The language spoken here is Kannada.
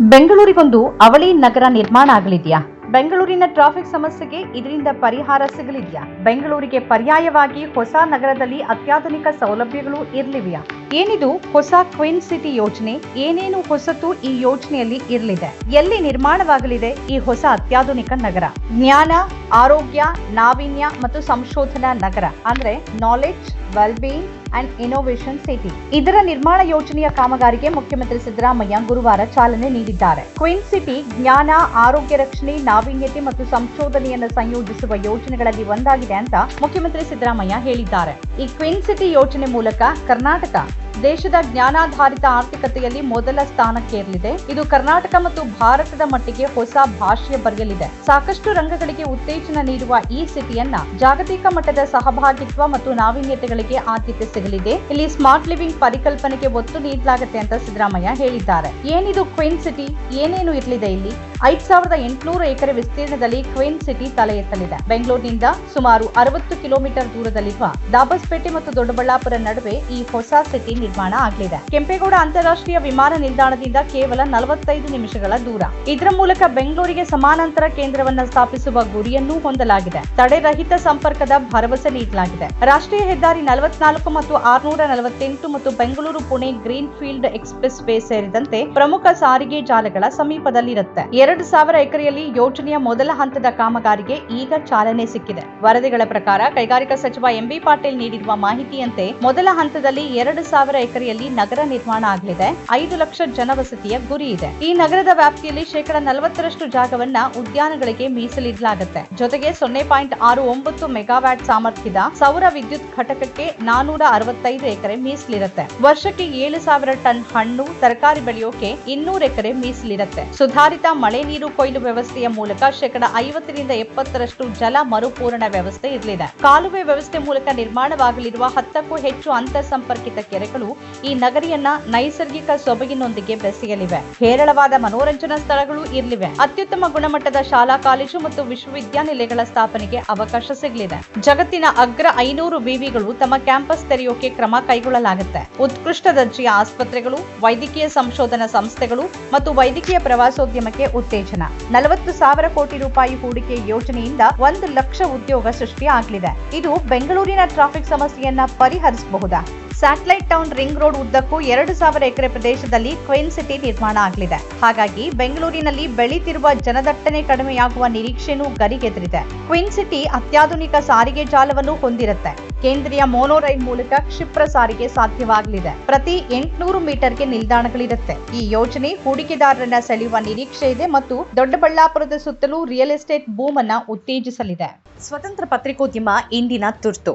ಬೆಂಗಳೂರಿಗೊಂದು ಅವಳಿ ನಗರ ನಿರ್ಮಾಣ ಆಗಲಿದೆಯಾ? ಬೆಂಗಳೂರಿನ ಟ್ರಾಫಿಕ್ ಸಮಸ್ಯೆಗೆ ಇದರಿಂದ ಪರಿಹಾರ ಸಿಗಲಿದೆಯಾ? ಬೆಂಗಳೂರಿಗೆ ಪರ್ಯಾಯವಾಗಿ ಹೊಸ ನಗರದಲ್ಲಿ ಅತ್ಯಾಧುನಿಕ ಸೌಲಭ್ಯಗಳು ಇರಲಿವೆಯಾ? ಏನಿದು ಹೊಸ ಕ್ವಿನ್ ಸಿಟಿ ಯೋಜನೆ? ಏನೇನು ಹೊಸತು ಈ ಯೋಜನೆಯಲ್ಲಿ ಇರಲಿದೆ? ಎಲ್ಲಿ ನಿರ್ಮಾಣವಾಗಲಿದೆ ಈ ಹೊಸ ಅತ್ಯಾಧುನಿಕ ನಗರ? ಜ್ಞಾನ, ಆರೋಗ್ಯ, ನಾವೀನ್ಯ ಮತ್ತು ಸಂಶೋಧನಾ ನಗರ, ಅಂದ್ರೆ knowledge wellbeing and innovation city ಇದರ ನಿರ್ಮಾಣ ಯೋಜನೆಯ ಕಾಮಗಾರಿಗೆ ಮುಖ್ಯಮಂತ್ರಿ ಸಿದ್ದರಾಮಯ್ಯ ಗುರುವಾರ ಚಾಲನೆ ನೀಡಿದ್ದಾರೆ. ಕ್ವಿನ್ ಸಿಟಿ ಜ್ಞಾನ, ಆರೋಗ್ಯ ರಕ್ಷಣೆ, ನಾವೀನ್ಯತೆ ಮತ್ತು ಸಂಶೋಧನೆಯನ್ನು ಸಂಯೋಜಿಸುವ ಯೋಜನೆಗಳಲ್ಲಿ ಒಂದಾಗಿದೆ ಅಂತ ಮುಖ್ಯಮಂತ್ರಿ ಸಿದ್ದರಾಮಯ್ಯ ಹೇಳಿದ್ದಾರೆ. ಈ ಕ್ವಿನ್ ಸಿಟಿ ಯೋಜನೆ ಮೂಲಕ ಕರ್ನಾಟಕ ದೇಶದ ಜ್ಞಾನಾಧಾರಿತ ಆರ್ಥಿಕತೆಯಲ್ಲಿ ಮೊದಲ ಸ್ಥಾನಕ್ಕೇರಲಿದೆ. ಇದು ಕರ್ನಾಟಕ ಮತ್ತು ಭಾರತದ ಮಟ್ಟಿಗೆ ಹೊಸ ಭಾಷೆ ಬರೆಯಲಿದೆ. ಸಾಕಷ್ಟು ರಂಗಗಳಿಗೆ ಉತ್ತೇಜನ ನೀಡುವ ಈ ಸಿಟಿಯನ್ನ ಜಾಗತಿಕ ಮಟ್ಟದ ಸಹಭಾಗಿತ್ವ ಮತ್ತು ನಾವೀನ್ಯತೆಗಳಿಗೆ ಆದ್ಯತೆ ಸಿಗಲಿದೆ. ಇಲ್ಲಿ ಸ್ಮಾರ್ಟ್ ಲಿವಿಂಗ್ ಪರಿಕಲ್ಪನೆಗೆ ಒತ್ತು ನೀಡಲಾಗುತ್ತೆ ಅಂತ ಸಿದ್ದರಾಮಯ್ಯ ಹೇಳಿದ್ದಾರೆ. ಏನಿದು ಕ್ವೀನ್ ಸಿಟಿ? ಏನೇನು ಇರಲಿದೆ ಇಲ್ಲಿ? ಐದ್ ಸಾವಿರದ ಎಂಟುನೂರು ಎಕರೆ ವಿಸ್ತೀರ್ಣದಲ್ಲಿ ಕ್ವೀನ್ ಸಿಟಿ ತಲೆ ಎತ್ತಲಿದೆ. ಬೆಂಗಳೂರಿನಿಂದ ಸುಮಾರು ಅರವತ್ತು ಕಿಲೋಮೀಟರ್ ದೂರದಲ್ಲಿರುವ ದಾಬಸ್ಪೇಟೆ ಮತ್ತು ದೊಡ್ಡಬಳ್ಳಾಪುರ ನಡುವೆ ಈ ಹೊಸ ಸಿಟಿ ನಿರ್ಮಾಣ ಆಗಲಿದೆ. ಕೆಂಪೇಗೌಡ ಅಂತಾರಾಷ್ಟ್ರೀಯ ವಿಮಾನ ನಿಲ್ದಾಣದಿಂದ ಕೇವಲ ನಲವತ್ತೈದು ನಿಮಿಷಗಳ ದೂರ. ಇದರ ಮೂಲಕ ಬೆಂಗಳೂರಿಗೆ ಸಮಾನಾಂತರ ಕೇಂದ್ರವನ್ನ ಸ್ಥಾಪಿಸುವ ಗುರಿಯನ್ನೂ ಹೊಂದಲಾಗಿದೆ. ತಡೆರಹಿತ ಸಂಪರ್ಕದ ಭರವಸೆ ನೀಡಲಾಗಿದೆ. ರಾಷ್ಟ್ರೀಯ ಹೆದ್ದಾರಿ ನಲವತ್ನಾಲ್ಕು ಮತ್ತು ಆರ್ನೂರ ನಲವತ್ತೆಂಟು ಮತ್ತು Bengaluru Pune greenfield expressway ಸೇರಿದಂತೆ ಪ್ರಮುಖ ಸಾರಿಗೆ ಜಾಲಗಳ ಸಮೀಪದಲ್ಲಿರುತ್ತೆ. ಎರಡು ಸಾವಿರ ಎಕರೆಯಲ್ಲಿ ಯೋಜನೆಯ ಮೊದಲ ಹಂತದ ಕಾಮಗಾರಿಗೆ ಈಗ ಚಾಲನೆ ಸಿಕ್ಕಿದೆ. ವರದಿಗಳ ಪ್ರಕಾರ ಕೈಗಾರಿಕಾ ಸಚಿವ ಎಂಬಿ ಪಾಟೀಲ್ ನೀಡಿರುವ ಮಾಹಿತಿಯಂತೆ ಮೊದಲ ಹಂತದಲ್ಲಿ ಎರಡು ಸಾವಿರ ಎಕರೆಯಲ್ಲಿ ನಗರ ನಿರ್ಮಾಣ ಆಗಲಿದೆ. ಐದು ಲಕ್ಷ ಜನವಸತಿಯ ಗುರಿ ಇದೆ. ಈ ನಗರದ ವ್ಯಾಪ್ತಿಯಲ್ಲಿ ಶೇಕಡ ನಲವತ್ತರಷ್ಟು ಜಾಗವನ್ನ ಉದ್ಯಾನಗಳಿಗೆ ಮೀಸಲಿಡಲಾಗುತ್ತೆ. ಜೊತೆಗೆ ಸೊನ್ನೆ ಪಾಯಿಂಟ್ ಆರು ಒಂಬತ್ತು ಮೆಗಾವ್ಯಾಟ್ ಸಾಮರ್ಥ್ಯದ ಸೌರ ವಿದ್ಯುತ್ ಘಟಕಕ್ಕೆ ನಾನೂರ ಅರವತ್ತೈದು ಎಕರೆ ಮೀಸಲಿರುತ್ತೆ. ವರ್ಷಕ್ಕೆ ಏಳು ಸಾವಿರ ಟನ್ ಹಣ್ಣು ತರಕಾರಿ ಬೆಳೆಯೋಕೆ ಇನ್ನೂರು ಎಕರೆ ಮೀಸಲಿರುತ್ತೆ. ಸುಧಾರಿತ ಮಳೆ ನೀರು ಕೊಯ್ಲು ವ್ಯವಸ್ಥೆಯ ಮೂಲಕ ಶೇಕಡ ಐವತ್ತರಿಂದ ಎಪ್ಪತ್ತರಷ್ಟು ಜಲ ಮರುಪೂರಣ ವ್ಯವಸ್ಥೆ ಇರಲಿದೆ. ಕಾಲುವೆ ವ್ಯವಸ್ಥೆ ಮೂಲಕ ನಿರ್ಮಾಣವಾಗಲಿರುವ ಹತ್ತಕ್ಕೂ ಹೆಚ್ಚು ಅಂತರ್ ಸಂಪರ್ಕಿತ ಕೆರೆಗಳು ಈ ನಗರಿಯನ್ನ ನೈಸರ್ಗಿಕ ಸೊಬಗಿನೊಂದಿಗೆ ಬೆಸೆಯಲಿವೆ. ಹೇರಳವಾದ ಮನೋರಂಜನಾ ಸ್ಥಳಗಳು ಇರಲಿವೆ. ಅತ್ಯುತ್ತಮ ಗುಣಮಟ್ಟದ ಶಾಲಾ, ಕಾಲೇಜು ಮತ್ತು ವಿಶ್ವವಿದ್ಯಾನಿಲಯಗಳ ಸ್ಥಾಪನೆಗೆ ಅವಕಾಶ ಸಿಗಲಿದೆ. ಜಗತ್ತಿನ ಅಗ್ರ ಐನೂರು ವಿವಿಗಳು ತಮ್ಮ ಕ್ಯಾಂಪಸ್ ತೆರೆಯೋಕೆ ಕ್ರಮ ಕೈಗೊಳ್ಳಲಾಗುತ್ತೆ. ಉತ್ಕೃಷ್ಟ ದರ್ಜೆಯ ಆಸ್ಪತ್ರೆಗಳು, ವೈದ್ಯಕೀಯ ಸಂಶೋಧನಾ ಸಂಸ್ಥೆಗಳು ಮತ್ತು ವೈದ್ಯಕೀಯ ಪ್ರವಾಸೋದ್ಯಮಕ್ಕೆ ಉತ್ತೇಜನ. ನಲವತ್ತು ಸಾವಿರ ಕೋಟಿ ರೂಪಾಯಿ ಹೂಡಿಕೆ ಯೋಜನೆಯಿಂದ ಒಂದು ಲಕ್ಷ ಉದ್ಯೋಗ ಸೃಷ್ಟಿಯಾಗಲಿದೆ. ಇದು ಬೆಂಗಳೂರಿನ ಟ್ರಾಫಿಕ್ ಸಮಸ್ಯೆಯನ್ನ ಪರಿಹರಿಸಬಹುದಾ? ಸ್ಯಾಟಲೈಟ್ ಟೌನ್ ರಿಂಗ್ ರೋಡ್ ಉದ್ದಕ್ಕೂ ಎರಡು ಸಾವಿರ ಎಕರೆ ಪ್ರದೇಶದಲ್ಲಿ ಕ್ವೀನ್ ಸಿಟಿ ನಿರ್ಮಾಣ ಆಗಲಿದೆ. ಹಾಗಾಗಿ ಬೆಂಗಳೂರಿನಲ್ಲಿ ಬೆಳೀತಿರುವ ಜನದಟ್ಟಣೆ ಕಡಿಮೆಯಾಗುವ ನಿರೀಕ್ಷೆನೂ ಗರಿಗೆದರಿದೆ. ಕ್ವೀನ್ ಸಿಟಿ ಅತ್ಯಾಧುನಿಕ ಸಾರಿಗೆ ಜಾಲವನ್ನು ಹೊಂದಿರುತ್ತೆ. ಕೇಂದ್ರೀಯ ಮೋನೋರೈಲ್ ಮೂಲಕ ಕ್ಷಿಪ್ರ ಸಾರಿಗೆ ಸಾಧ್ಯವಾಗಲಿದೆ. ಪ್ರತಿ ಎಂಟುನೂರು ಮೀಟರ್ಗೆ ನಿಲ್ದಾಣಗಳಿರುತ್ತೆ. ಈ ಯೋಜನೆ ಹೂಡಿಕೆದಾರರನ್ನ ಸೆಳೆಯುವ ನಿರೀಕ್ಷೆ ಇದೆ ಮತ್ತು ದೊಡ್ಡಬಳ್ಳಾಪುರದ ಸುತ್ತಲೂ ರಿಯಲ್ ಎಸ್ಟೇಟ್ ಬೂಮ್ ಅನ್ನ ಉತ್ತೇಜಿಸಲಿದೆ. ಸ್ವತಂತ್ರ ಪತ್ರಿಕೋದ್ಯಮ ಇಂದಿನ ತುರ್ತು.